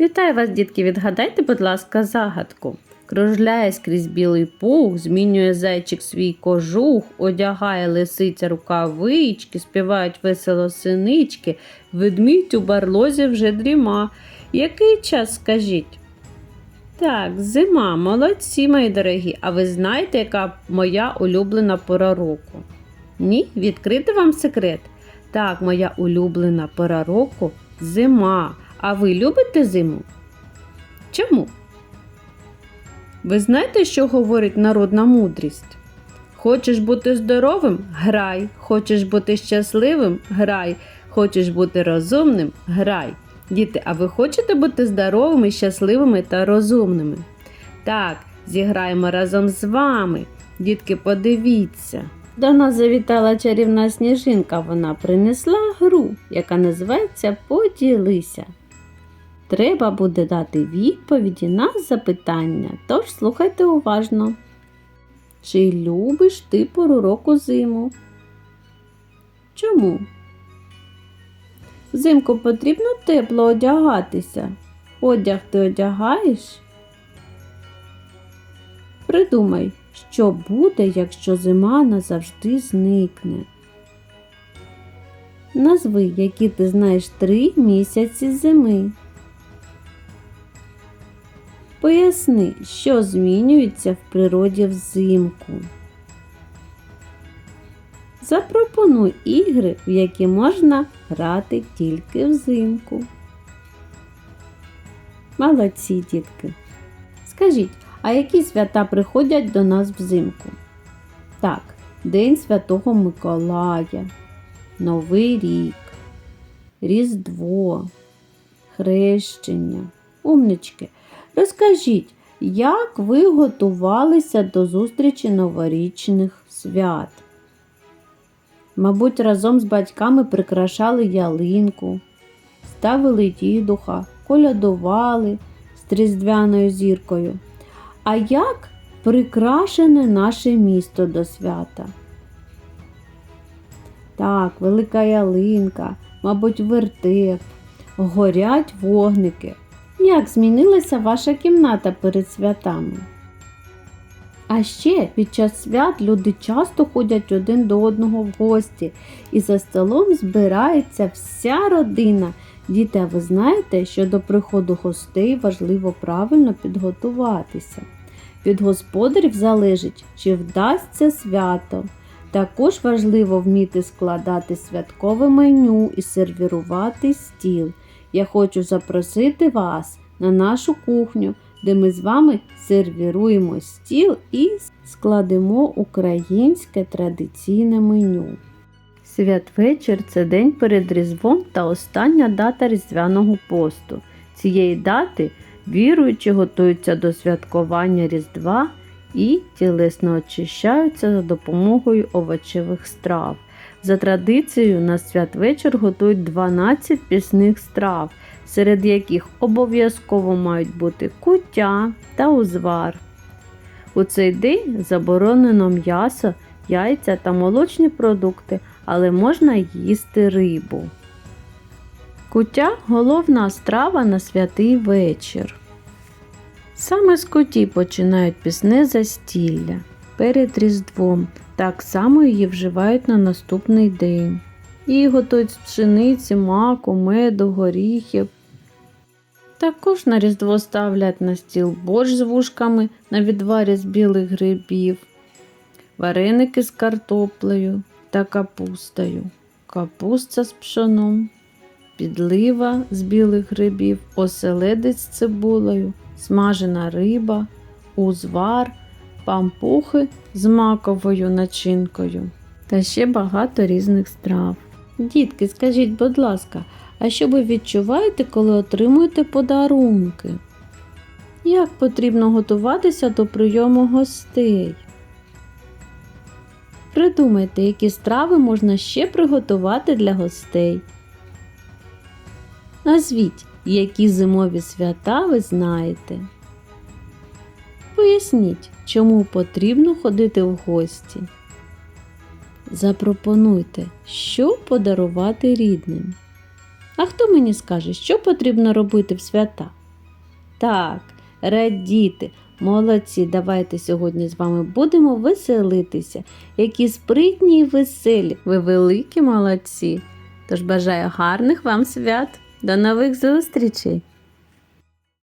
Вітаю вас, дітки! Відгадайте, будь ласка, загадку. Кружляє скрізь білий пух, змінює зайчик свій кожух, одягає лисиця рукавички, співають весело синички, ведмідь у барлозі вже дріма. Який час скажіть? Так, зима, молодці, мої дорогі. А ви знаєте, яка моя улюблена пора року? Ні, відкрити вам секрет. Так, моя улюблена пора року зима. А ви любите зиму? Чому? Ви знаєте, що говорить народна мудрість? Хочеш бути здоровим грай. Хочеш бути щасливим грай. Хочеш бути розумним грай. Діти, а ви хочете бути здоровими, щасливими та розумними? Так, зіграємо разом з вами. Дітки, подивіться. До нас завітала чарівна сніжинка. Вона принесла гру, яка називається Поділися. Треба буде дати відповіді на запитання, тож слухайте уважно. Чи любиш ти пору року зиму? Чому? Взимку потрібно тепло одягатися. Одяг ти одягаєш? Придумай, що буде, якщо зима назавжди зникне. Назви, які ти знаєш три місяці зими. Поясни, що змінюється в природі взимку. Запропонуй ігри, в які можна грати тільки взимку. Молодці, дітки. Скажіть, а які свята приходять до нас взимку? Так, День Святого Миколая, Новий рік, Різдво, Хрещення. Умнички. Розкажіть, як ви готувалися до зустрічі новорічних свят? Мабуть, разом з батьками прикрашали ялинку, ставили дідуха, колядували з різдвяною зіркою. А як прикрашене наше місто до свята? Так, велика ялинка, мабуть, вертеп, горять вогники. Як змінилася ваша кімната перед святами? А ще під час свят люди часто ходять один до одного в гості, і за столом збирається вся родина. Діти, а ви знаєте, що до приходу гостей важливо правильно підготуватися. Від господарів залежить, чи вдасться свято. Також важливо вміти складати святкове меню і сервірувати стіл. Я хочу запросити вас на нашу кухню, де ми з вами сервіруємо стіл і складемо українське традиційне меню. Святвечір це день перед Різдвом та остання дата Різдвяного посту. Цієї дати віруючі готуються до святкування Різдва і тілесно очищаються за допомогою овочевих страв. За традицією на святвечір готують 12 пісних страв, серед яких обов'язково мають бути куття та узвар. У цей день заборонено м'ясо, яйця та молочні продукти, але можна їсти рибу. Куття головна страва на святий вечір. Саме з куті починають пісне застілля перед Різдвом. Так само її вживають на наступний день. Її готують з пшениці, маку, меду, горіхів. Також на Різдво ставлять на стіл борщ з вушками на відварі з білих грибів, вареники з картоплею та капустою, капуста з пшоном, підлива з білих грибів, оселедець з цибулею, смажена риба, узвар, пампухи з маковою начинкою та ще багато різних страв. Дітки, скажіть, будь ласка, а що ви відчуваєте, коли отримуєте подарунки? Як потрібно готуватися до прийому гостей? Придумайте, які страви можна ще приготувати для гостей. Назвіть, які зимові свята ви знаєте. Поясніть, чому потрібно ходити в гості. Запропонуйте, що подарувати рідним. А хто мені скаже, що потрібно робити в свята? Так, радіти. Молодці, давайте сьогодні з вами будемо веселитися. Які спритні і веселі. Ви великі молодці. Тож бажаю гарних вам свят. До нових зустрічей!